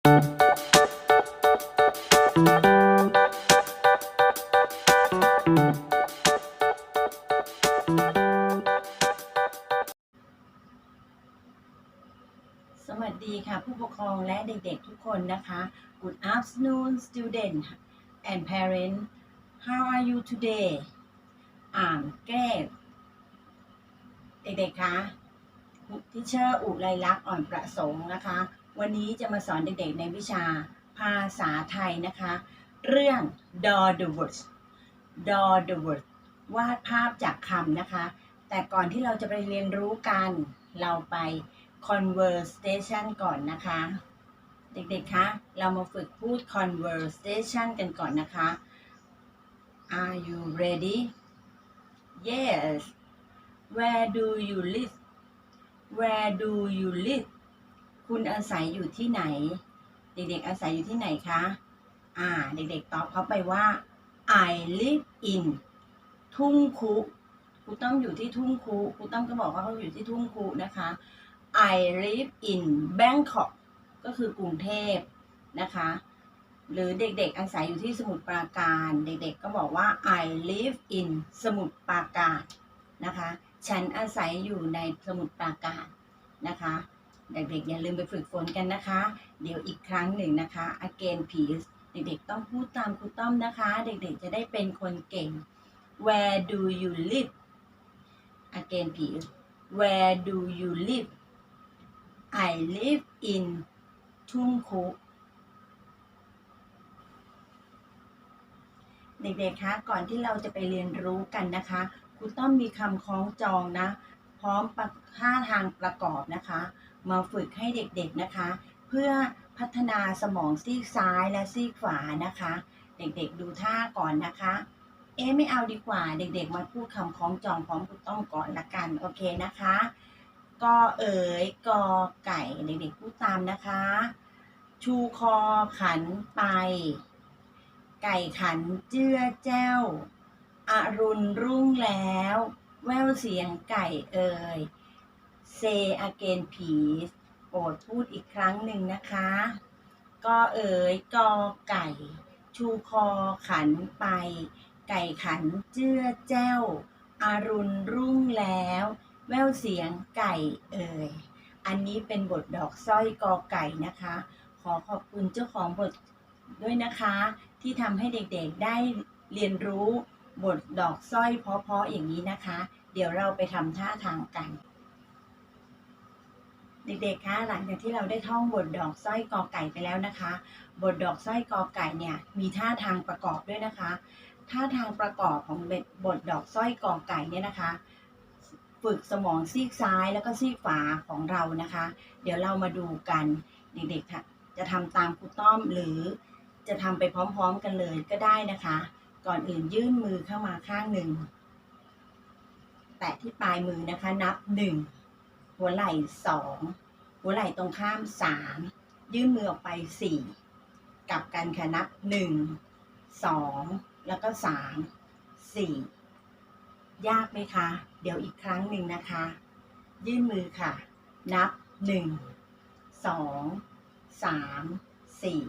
สวัสดีค่ะ ผู้ปกครองและเด็กๆทุกคนนะคะ Good afternoon student and parents How are you today อ่านแก้เด็กๆคะทิเชอร์อุไรลักษณ์อ่อนประสงค์นะคะ วันนี้จะมาสอนเด็กๆในวิชาภาษาไทยนะคะ เรื่อง Draw the words Draw the words วาดภาพจากคำนะคะ แต่ก่อนที่เราจะไปเรียนรู้กัน เราไป conversation ก่อนนะคะ เด็กๆ คะ เรามาฝึกพูด conversation กันก่อนนะคะ Are you ready Yes Where do you live Where do you live คุณอาศัยอยู่ที่ไหน เด็กๆอาศัยอยู่ที่ไหนคะ อ่า เด็กๆตอบเขาไปว่า I live in ทุ่งคุครูต้องอยู่ที่ทุ่งคุครูต้องก็บอกว่าเขาอยู่ที่ทุ่งคุนะคะ I live in Bangkok ก็คือกรุงเทพนะคะ หรือเด็กๆอาศัยอยู่ที่สมุทรปราการ เด็กๆก็บอกว่า I live in สมุทรปราการนะคะ ฉันอาศัยอยู่ในสมุทรปราการนะคะ เด็กๆอย่าลืมไปฝึกฝนกันนะคะ เดี๋ยวอีกครั้งหนึ่งนะคะ again please เด็กๆต้องพูดตามครูต้อมนะคะ เด็กๆจะได้เป็นคนเก่ง Where do you live again please Where do you live I live in ทุ่งคุเด็กๆคะก่อนที่เราจะไปเรียนรู้กันนะคะครูต้อมมีคำคล้องจองนะ พร้อมท่าทางประกอบนะคะ มาฝึกให้เด็กๆนะคะ เพื่อพัฒนาสมองซีกซ้ายและซีกขวานะคะ เด็กๆดูท่าก่อนนะคะ เอ๊ไม่เอาดีกว่าเด็กๆ มาพูดคำคล้องจองพร้อมครูต้อมก่อนละกันโอเคนะคะกอเอ๋ยกอไก่เด็กๆพูดตามนะคะ ชูคอขันไป ไก่ขันเจื้อแจ้วอรุณรุ่งแล้ว แววเสียงไก่เอ่ย say again please โปรดพูดอีกครั้งหนึ่งนะคะ ก็เอ๋ยกอไก่ ชูคอขันไป ไก่ขันเจื้อแจ้วอรุณรุ่งแล้ว แววเสียงไก่เอ่ย อันนี้เป็นบทดอกสร้อยกอไก่นะคะ ขอขอบคุณเจ้าของบทด้วยนะคะ ที่ทำให้เด็กๆได้เรียนรู้ บทดอกสร้อยเพาะๆอย่างนี้นะคะ เดี๋ยวเราไปทำท่าทางกัน เด็กๆคะหลังจากที่เราได้ท่องบทดอกสร้อยกอไก่ไปแล้วนะคะ บทดอกสร้อยกอไก่เนี่ยมีท่าทางประกอบด้วยนะคะ ท่าทางประกอบของบทดอกสร้อยกอไก่เนี่ยนะคะฝึกสมองซีกซ้ายแล้วก็ซีกขวาของเรานะคะ เดี๋ยวเรามาดูกันเด็กๆจะทำตามครูต้อมหรือจะทำไปพร้อมๆกันเลยก็ได้นะคะ ก่อนอื่นยื่นมือเข้ามาข้างหนึ่ง แตะที่ปลายมือนะคะ นับหนึ่ง หัวไหล่สอง หัวไหล่ตรงข้ามสาม ยื่นมือออกไปสี่ กลับกันค่ะนับหนึ่ง สอง แล้วก็สาม สี่ ยากไหมคะ เดี๋ยวอีกครั้งหนึ่งนะคะ ยื่นมือค่ะ นับหนึ่ง สอง สาม สี่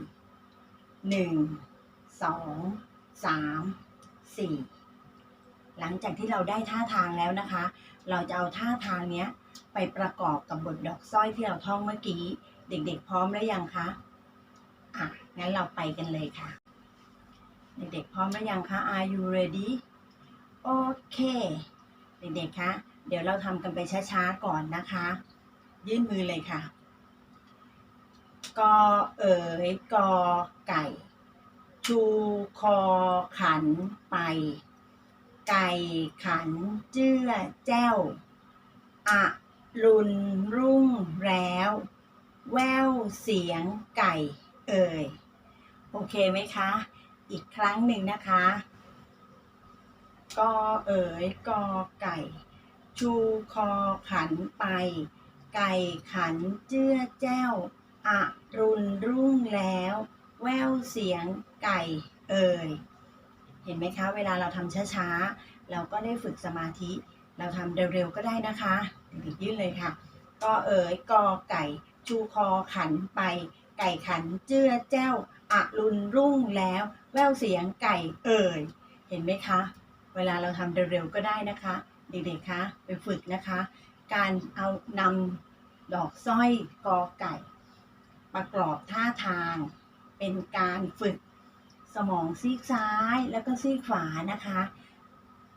หนึ่ง สอง สามสี่หลังจากที่เราได้ท่าทางแล้วนะคะ เราจะเอาท่าทางเนี้ยไปประกอบกับบทดอกสร้อยที่เราท่องเมื่อกี้ เด็กๆพร้อมแล้วยังคะอะงั้นเราไปกันเลยค่ะ เด็กๆพร้อมแล้วยังคะ Are you ready โอเค เด็กๆคะเดี๋ยวเราทำกันไปช้าๆก่อนนะคะ ยื่นมือเลยค่ะกอเอ๋ยกอไก่ ชูคอขันไป ไก่ขันเจื้อแจ้วอะรุนรุ่งแล้ว แววเสียงไก่เอ่ย โอเคไหมคะ อีกครั้งหนึ่งนะคะกอเอ๋ยกอไก่ ชูคอขันไป ไก่ขันเจื้อแจ้วอะรุนรุ่งแล้ว แววเสียง ไก่เอ่ยเห็นไหมคะ เวลาเราทำช้าๆ เราก็ได้ฝึกสมาธิ เราทำเร็วๆก็ได้นะคะเด็กๆยื่นเลยค่ะ ก็เอ๋ยกอไก่ ชูคอขันไป ไก่ขันเจื้อแจ้วอรุณรุ่งแล้ว แววเสียงไก่เอ่ยเห็นไหมคะ เวลาเราทำเร็วๆก็ได้นะคะ เด็กๆคะไปฝึกนะคะ การเอานำดอกสร้อยกอไก่ ประกอบท่าทาง เป็นการฝึก สมองซีกซ้ายแล้วก็ซีกขวานะคะ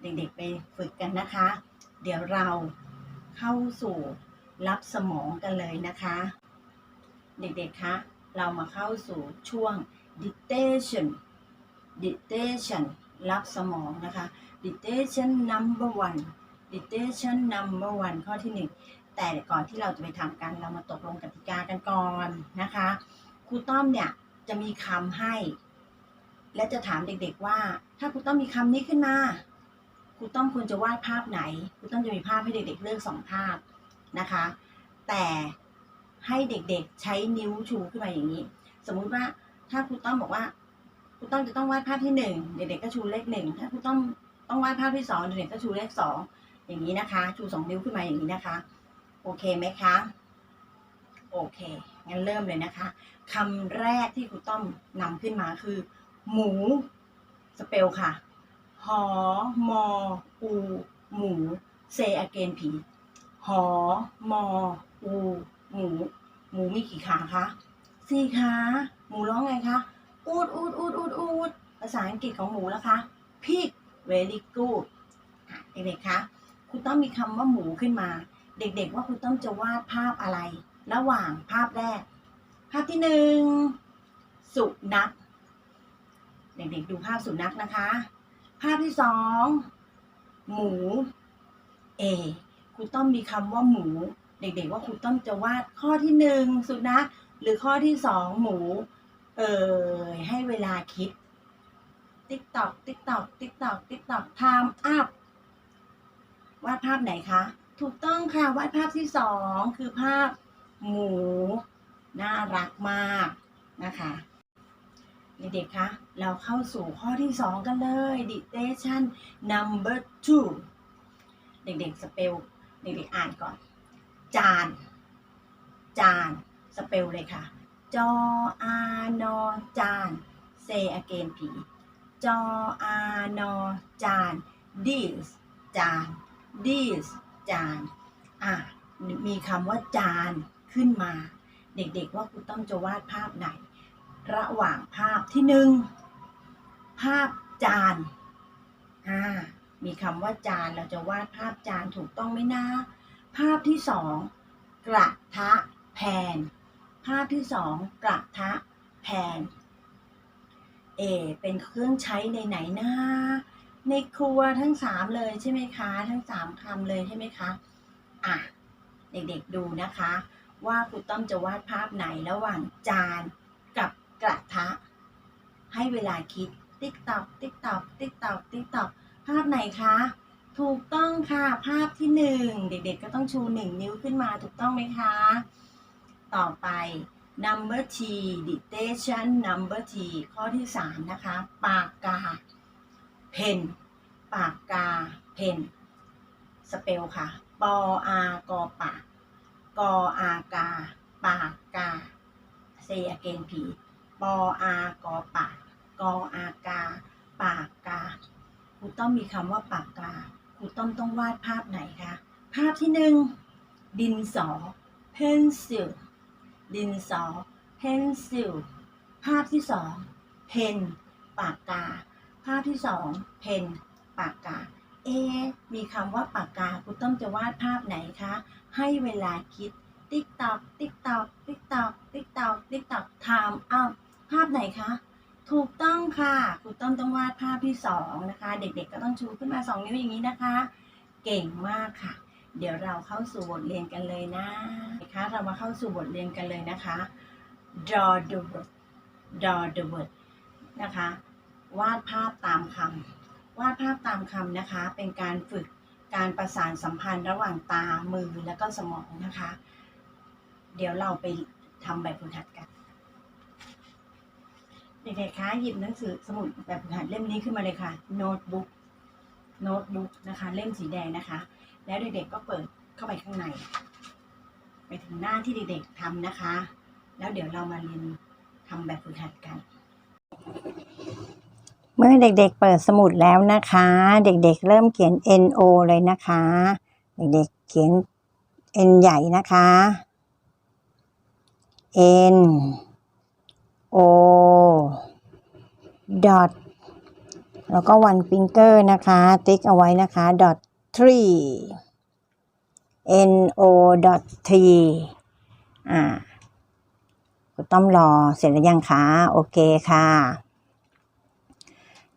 เด็กๆไปฝึกกันนะคะ เดี๋ยวเราเข้าสู่รับสมองกันเลยนะคะ เด็กๆคะเรามาเข้าสู่ช่วง dictation dictation รับสมองนะคะ dictation number one dictation number one ข้อที่หนึ่งแต่ก่อนที่เราจะไปทำกัน เรามาตกลงกติกากันก่อนนะคะ ครูต้อมเนี่ยจะมีคำให้ และจะถามเด็กๆว่า ถ้าครูต้อมมีคำนี้ขึ้นมาครูต้อมควรจะวาดภาพไหนครูต้อมจะมีภาพให้เด็กๆเลือกสองภาพนะคะ แต่ให้เด็กๆใช้นิ้วชูขึ้นมาอย่างนี้ สมมุติว่าถ้าครูต้อมบอกว่าครูต้อมจะต้องวาดภาพที่หนึ่งเด็กๆก็ชูเลขหนึ่งถ้าครูต้อมต้องวาดภาพที่สองเด็กๆก็ชูเลขสองอย่างนี้นะคะ ชูสองนิ้วขึ้นมาอย่างนี้นะคะ โอเคไหมคะโอเคงั้นเริ่มเลยนะคะคำแรกที่ครูต้อมนำขึ้นมาคือ หมู สเปลค่ะ หอมออู หมูเซอเกนผีหอมออู หมู หมูมีกี่ขาคะสี่ขาหมูร้องไงคะอูดอูดอูดอูดอูดภาษาอังกฤษของหมูแล้วคะ pig very good เด็กๆคะครูต้อมมีคำว่าหมูขึ้นมา เด็กๆว่าครูต้อมจะวาดภาพอะไร ระหว่างภาพแรก ภาพที่หนึ่งสุนัข เด็กๆดูภาพสุนัขนะคะ ภาพที่สองหมูเอครูต้อมมีคำว่าหมู เด็กๆว่าครูต้อมจะวาดข้อที่หนึ่งสุนัขหรือข้อที่สองหมู เอ่ยให้เวลาคิด ติ๊กตอก ติ๊กตอก ติ๊กตอก ติ๊กตอก time up วาดภาพไหนคะ ถูกต้องค่ะ วาดภาพที่สองคือภาพหมู น่ารักมากนะคะ เด็กๆ คะ เราเข้าสู่ข้อที่สองกันเลย dictation number two เด็กๆ สเปล เด็กๆ อ่านก่อน จาน จาน สเปลเลยค่ะ จออานอจาน say again ผีจออานอจาน this จาน this จาน อะ มีคำว่าจานขึ้นมา เด็กๆ ว่าคุณต้องจะวาดภาพไหน ระหว่างภาพที่หนึ่งภาพจานอ่ามีคำว่าจานเราจะวาดภาพจานถูกต้องไหมนะ ภาพที่สองกระทะแพนภาพที่สองกระทะแพนเอเป็นเครื่องใช้ในไหนนะในครัวทั้งสามเลยใช่ไหมคะ ทั้งสามคำเลยใช่ไหมคะอะเด็กๆดูนะคะ ว่าครูต้อมจะวาดภาพไหนระหว่างจานกับ กระทะ ให้เวลาคิด ติ๊กตอกติ๊กตอกติ๊กตอกติ๊กตอกภาพไหนคะ ถูกต้องค่ะภาพที่หนึ่งเด็กๆก็ต้องชูหนึ่งนิ้วขึ้นมาถูกต้องไหมคะ ต่อไป number T dictation number T ข้อที่สามนะคะ ปากกา เพนปากกา เพนสเปลค่ะปออากอปากกออากา ปากกาเซอเกนผี ปออากอปากกออากา ปากกาครูต้อมมีคำว่าปากกาครูต้อมต้องวาดภาพไหนคะ ภาพที่หนึ่งดินสอ pencil ดินสอ pencil ภาพที่สอง pen ปากกา ภาพที่สอง pen ปากกา เอ มีคำว่าปากกาครูต้อมจะวาดภาพไหนคะ ให้เวลาคิด ติ๊กตอก ติ๊กตอก ติ๊กตอก ติ๊กตอก ติ๊กตอก time up ภาพไหนคะ ถูกต้องค่ะครูต้อมต้องวาดภาพที่สองนะคะ เด็กๆก็ต้องชูขึ้นมาสองนิ้วอย่างนี้นะคะ เก่งมากค่ะ เดี๋ยวเราเข้าสู่บทเรียนกันเลยนะนะคะเรามาเข้าสู่บทเรียนกันเลยนะคะ draw the word draw the word นะคะ วาดภาพตามคำวาดภาพตามคำนะคะ เป็นการฝึกการประสานสัมพันธ์ระหว่างตา มือ และก็สมองนะคะ เดี๋ยวเราไปทำแบบฝึกหัดกัน เด็กๆคะหยิบหนังสือสมุดแบบฝึกหัดเล่มนี้ขึ้นมาเลยค่ะ โน้ตบุ๊กโน้ตบุ๊กนะคะ เล่มสีแดงนะคะ แล้วเด็กๆก็เปิดเข้าไปข้างใน ไปถึงหน้าที่เด็กๆทำนะคะ แล้วเดี๋ยวเรามาเรียนทำแบบฝึกหัดกัน เมื่อเด็กๆเปิดสมุดแล้วนะคะ เด็กๆ เริ่มเขียน NO เลยนะคะ เด็กๆเขียน N ใหญ่นะคะ N O dot แล้วก็ one finger นะคะ ติ๊กเอาไว้นะคะ dot three N O dot t. อ่าคุณต้อมรอเสร็จแล้วยังคะ โอเคค่ะ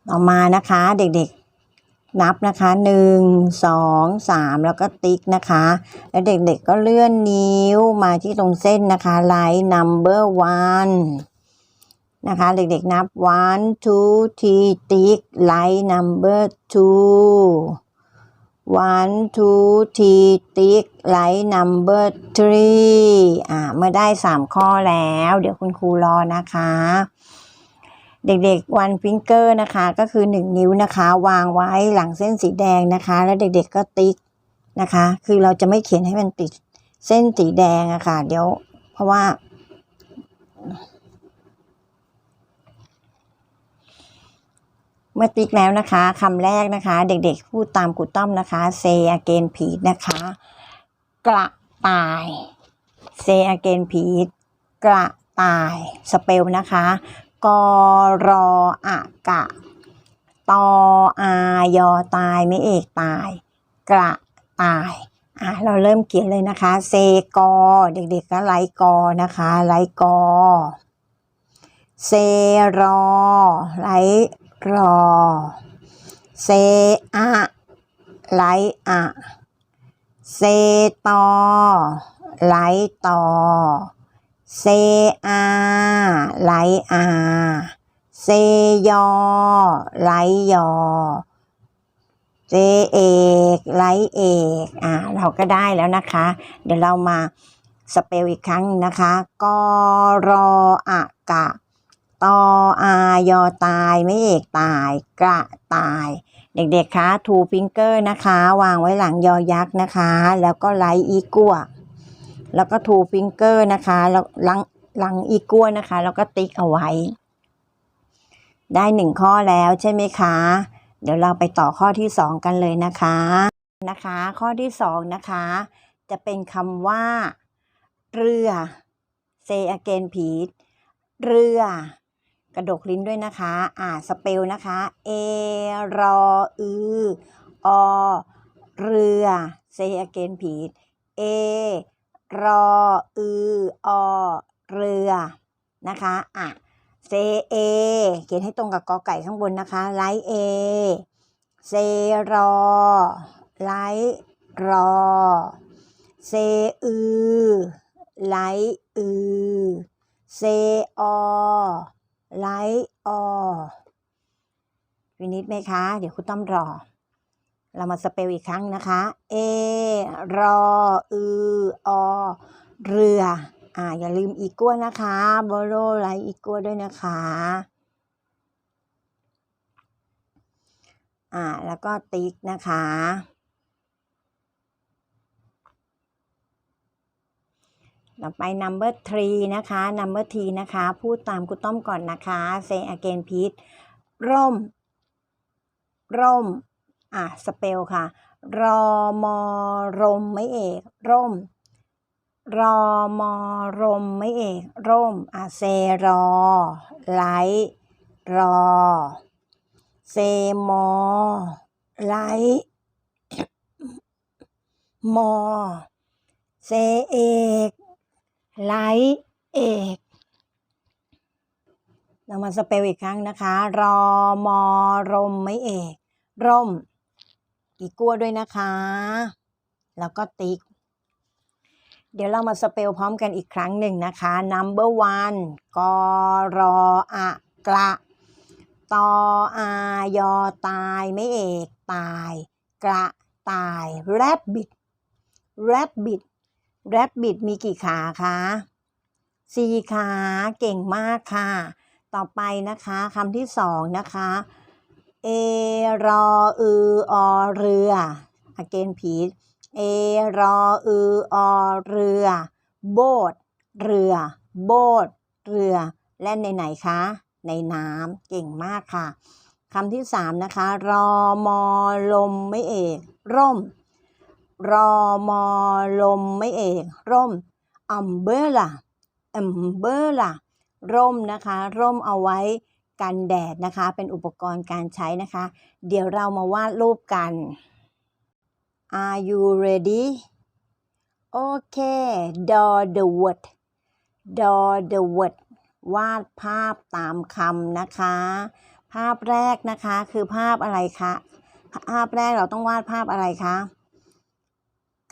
ต่อมานะคะเด็กๆ นับนะคะหนึ่งสองสามแล้วก็ติ๊กนะคะ แล้วเด็กๆก็เลื่อนนิ้วมาที่ตรงเส้นนะคะ line number one นะคะ เด็กๆนับ one two three ติ๊ก line number two one two three ติ๊ก line number three อ่าเมื่อได้สามข้อแล้ว เดี๋ยวคุณครูรอนะคะ เด็กๆ one finger นะคะก็คือ 1 นิ้วนะคะ วางไว้หลังเส้นสีแดงนะคะ แล้วเด็กๆก็ติ๊กนะคะ คือเราจะไม่เขียนให้มันติดเส้นสีแดงอะค่ะ เดี๋ยวเพราะว่า เมื่อติ๊กแล้วนะคะคำแรกนะคะ เด็กๆพูดตามครูต้อมนะคะ say again p e a t นะคะ กระต่าย say again p e a t กระต่ายสเปลนะคะกรออะกะตออายอตายไม่เอกตาย กระต่ายอะเราเริ่มเขียนเลยนะคะ เซกอ เด็กๆก็ไลกอนะคะไลกอ เซรอไล รอ เซอะไลอะเซตอไลตอเซอาไลอาเซยอไลยอเซเอกไลเอกอ่าเราก็ได้แล้วนะคะ เดี๋ยวเรามาสเปลอีกครั้งนะคะกรออะกะ ตออายอตาย ไม่เอกตาย กระตาย เด็กๆคะทูฟิงเกอร์นะคะ วางไว้หลังยอยักษ์นะคะ แล้วก็ไลอีกัวแล้วก็ทูฟิงเกอร์นะคะแล้วหลังหลังอีกัวนะคะ แล้วก็ติ๊กเอาไว้ ได้หนึ่งข้อแล้วใช่ไหมคะ เดี๋ยวเราไปต่อข้อที่สองกันเลยนะคะนะคะ ข้อที่สองนะคะ จะเป็นคำว่า เรือ say again please เรือ กระดกลิ้นด้วยนะคะ อ่าสเปลนะคะ เอรออืออเรือ say again please เอรออืออเรือนะคะอะเซเอเขียนให้ตรงกับกอไก่ข้างบนนะคะไลเอเซรอไลรอเซอือไลอือเซอ ไลอวินิดไหมคะ เดี๋ยวคุณต้อมรอ เรามาสเปลอีกครั้งนะคะ เอ รอ อืออเรือ อ่า อย่าลืมอีกัวนะคะบโรไลอีกัวด้วยนะคะ อ่า แล้วก็ติ๊กนะคะ ต่อไป number three นะคะ number three นะคะ พูดตามคุณต้อมก่อนนะคะ say again please ร่ม ร่ม อะ สเปลค่ะ รอมอรมไม่เอก ร่ม รอมอรมไม่เอก ร่ม อะ เซรอ ไลท์รอ เซมอ ไลท์มอ เซเอก ไลท์เอกเรามาสเปลอีกครั้งนะคะ รอมอรมไม่เอก ร่ม อีกัวด้วยนะคะ แล้วก็ติ๊ก เดี๋ยวเรามาสเปลพร้อมกันอีกครั้งหนึ่งนะคะ number one กรออะกระตออายอตายไม่เอก ตาย กระตาย rabbit rabbit rabbit มีกี่ขาคะสี่ขาเก่งมากค่ะ ต่อไปนะคะคำที่สองนะคะ เอรออืออเรือ again please เอรออืออเรือ โบดเรือ โบสเรือ แล่นในไหนคะ ในน้ำเก่งมากค่ะคำที่สามนะคะ รอมอลมไม่เอก ร่ม รอมอลมไม่เอกร่ม umbrella umbrella ร่มนะคะ ร่มเอาไว้กันแดดนะคะ เป็นอุปกรณ์การใช้นะคะ เดี๋ยวเรามาวาดรูปกัน Are you ready? Okay draw the word draw the word วาดภาพตามคำนะคะ ภาพแรกนะคะคือภาพอะไรคะ ภาพแรกเราต้องวาดภาพอะไรคะ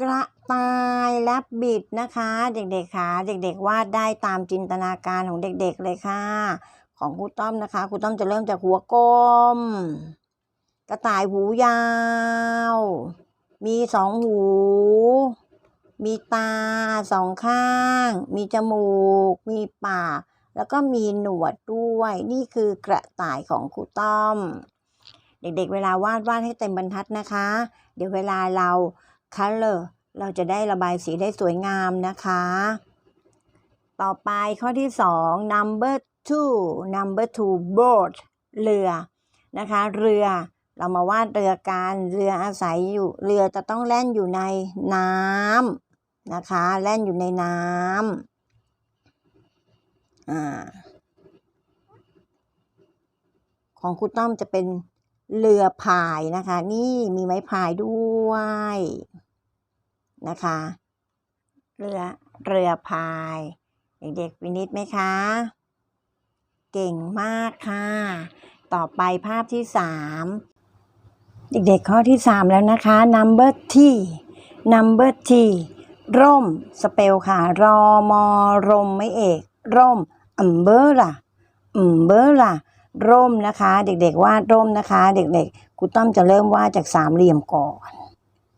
กระต่ายแลบบิดนะคะ เด็กๆค่ะเด็กๆวาดได้ตามจินตนาการของเด็กๆเลยค่ะ ของครูต้อมนะคะครูต้อมจะเริ่มจากหัวกลมกระต่ายหูยาว มีสองหู มีตาสองข้าง มีจมูก มีปาก แล้วก็มีหนวดด้วย นี่คือกระต่ายของครูต้อม เด็กๆ เวลาวาดวาดให้เต็มบรรทัดนะคะ เดี๋ยวเวลาเรา color เราจะได้ระบายสีได้สวยงามนะคะ ต่อไปข้อที่สอง number two number two boat เรือนะคะ เรือเรามาวาดเรือกันเรืออาศัยอยู่ เรือจะต้องแล่นอยู่ในน้ำนะคะ แล่นอยู่ในน้ำอ่าของครูต้อมจะเป็นเรือพายนะคะ นี่มีไม้พายด้วย นะคะ เรือเรือพาย เด็กๆวินิดไหมคะ เก่งมากค่ะ ต่อไปภาพที่สามเด็กๆข้อที่สามแล้วนะคะ number T number T ร่ม สเปลค่ะ รอมอรมไม่เอก ร่ม umbrella umbrella ร่มนะคะ เด็กๆวาดร่มนะคะ เด็กๆครูต้อมจะเริ่มวาดจากสามเหลี่ยมก่อน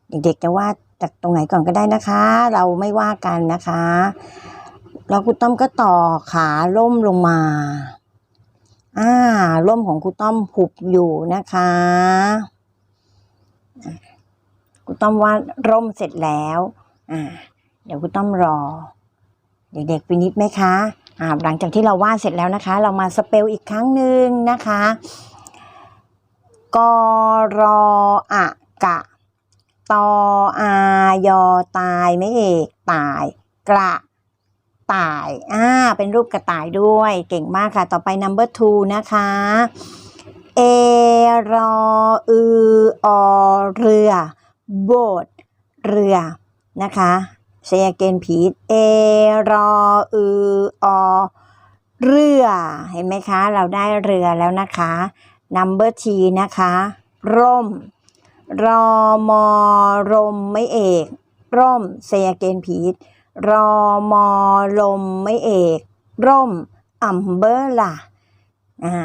เด็กๆจะวาด จากตรงไหนก่อนก็ได้นะคะ เราไม่ว่ากันนะคะ แล้วครูต้อมก็ต่อขาล่มลงมาอ่าร่มของครูต้อมหุบอยู่นะคะครูต้อมวาดร่มเสร็จแล้วอ่าเดี๋ยวครูต้อมรอ เด็กๆวินิดไหมคะอ่าหลังจากที่เราวาดเสร็จแล้วนะคะ เรามาสเปลอีกครั้งหนึ่งนะคะกรออะกะ ตออายอตายไม่เอกตาย กระต่ายอ่าเป็นรูปกระต่ายด้วย เก่งมากค่ะ ต่อไป number two นะคะ เอรออืออเรือ โบดเรือ นะคะเซเกนผีเอรออืออเรือ เห็นไหมคะ เราได้เรือแล้วนะคะ number T นะคะ ร่ม รอมอรมไม่เอก ร่มเซยเกนผีรอมอลมไม่เอก ร่มอัมเบอร์ล่ะอ่า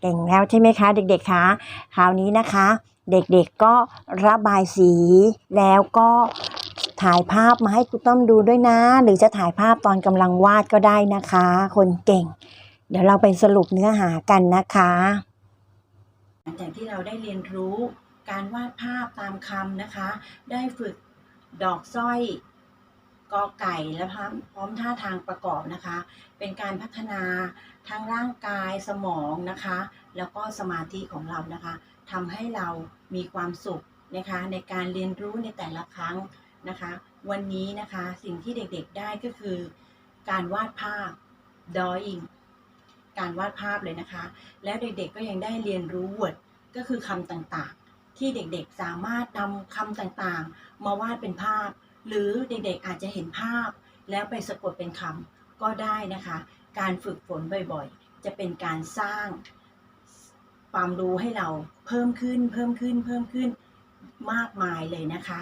เก่งแล้วใช่ไหมคะเด็กๆคะคราวนี้นะคะ เด็กๆก็ระบายสีแล้วก็ถ่ายภาพมาให้ครูต้อมดูด้วยนะ หรือจะถ่ายภาพตอนกำลังวาดก็ได้นะคะ คนเก่ง เดี๋ยวเราไปสรุปเนื้อหากันนะคะ หลังจากที่เราได้เรียนรู้ การวาดภาพตามคำนะคะ ได้ฝึกดอกสร้อยกอไก่และพร้อมอมท่าทางประกอบนะคะ เป็นการพัฒนาทั้งร่างกายสมองนะคะ แล้วก็สมาธิของเรานะคะทำให้เรามีความสุขนะคะ ในการเรียนรู้ในแต่ละครั้งนะคะ วันนี้นะคะสิ่งที่เด็กๆได้ก็คือ การวาดภาพ drawing การวาดภาพเลยนะคะ แล้วเด็กๆก็ยังได้เรียนรู้ word ก็คือคำต่างๆ ที่เด็กๆสามารถนำคำต่างๆ มาวาดเป็นภาพ หรือเด็กๆอาจจะเห็นภาพ แล้วไปสะกดเป็นคำก็ได้นะคะ การฝึกฝนบ่อยๆ จะเป็นการสร้างความรู้ให้เราเพิ่มขึ้น เพิ่มขึ้น เพิ่มขึ้นมากมายเลยนะคะ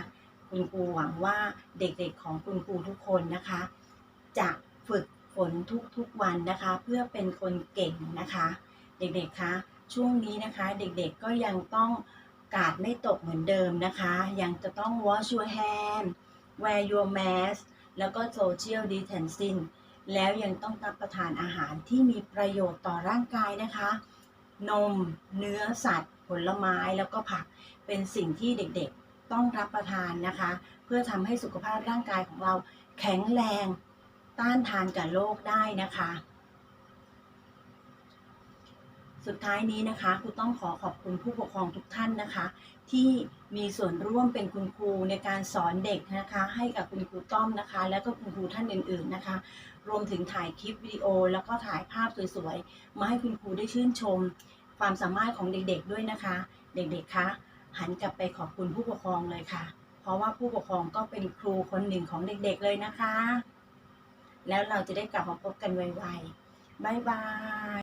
คุณครูหวังว่าเด็กๆของคุณครูทุกคนนะคะ จะฝึกฝนทุกๆวันนะคะ เพื่อเป็นคนเก่งนะคะ เด็กๆคะช่วงนี้นะคะ เด็กๆก็ยังต้อง กาดไม่ตกเหมือนเดิมนะคะ ยังจะต้อง wash your hand wear your mask แล้วก็ social distancing แล้วยังต้องรับประทานอาหารที่มีประโยชน์ต่อร่างกายนะคะ นม เนื้อสัตว์ ผลไม้แล้วก็ผัก เป็นสิ่งที่เด็กๆต้องรับประทานนะคะ เพื่อทำให้สุขภาพร่างกายของเราแข็งแรง ต้านทานกับโรคได้นะคะ สุดท้ายนี้นะคะครูต้องขอขอบคุณผู้ปกครองทุกท่านนะคะ ที่มีส่วนร่วมเป็นคุณครูในการสอนเด็กนะคะ ให้กับคุณครูต้อมนะคะ และก็คุณครูท่านอื่น ๆนะคะ รวมถึงถ่ายคลิปวิดีโอ แล้วก็ถ่ายภาพสวยๆมาให้คุณครูได้ชื่นชม ความสามารถของเด็กๆด้วยนะคะ เด็กๆคะหันกลับไปขอบคุณผู้ปกครองเลยค่ะ เพราะว่าผู้ปกครองก็เป็นครูคนหนึ่งของเด็กๆเลยนะคะ แล้วเราจะได้กลับมาพบกันไวๆบายบาย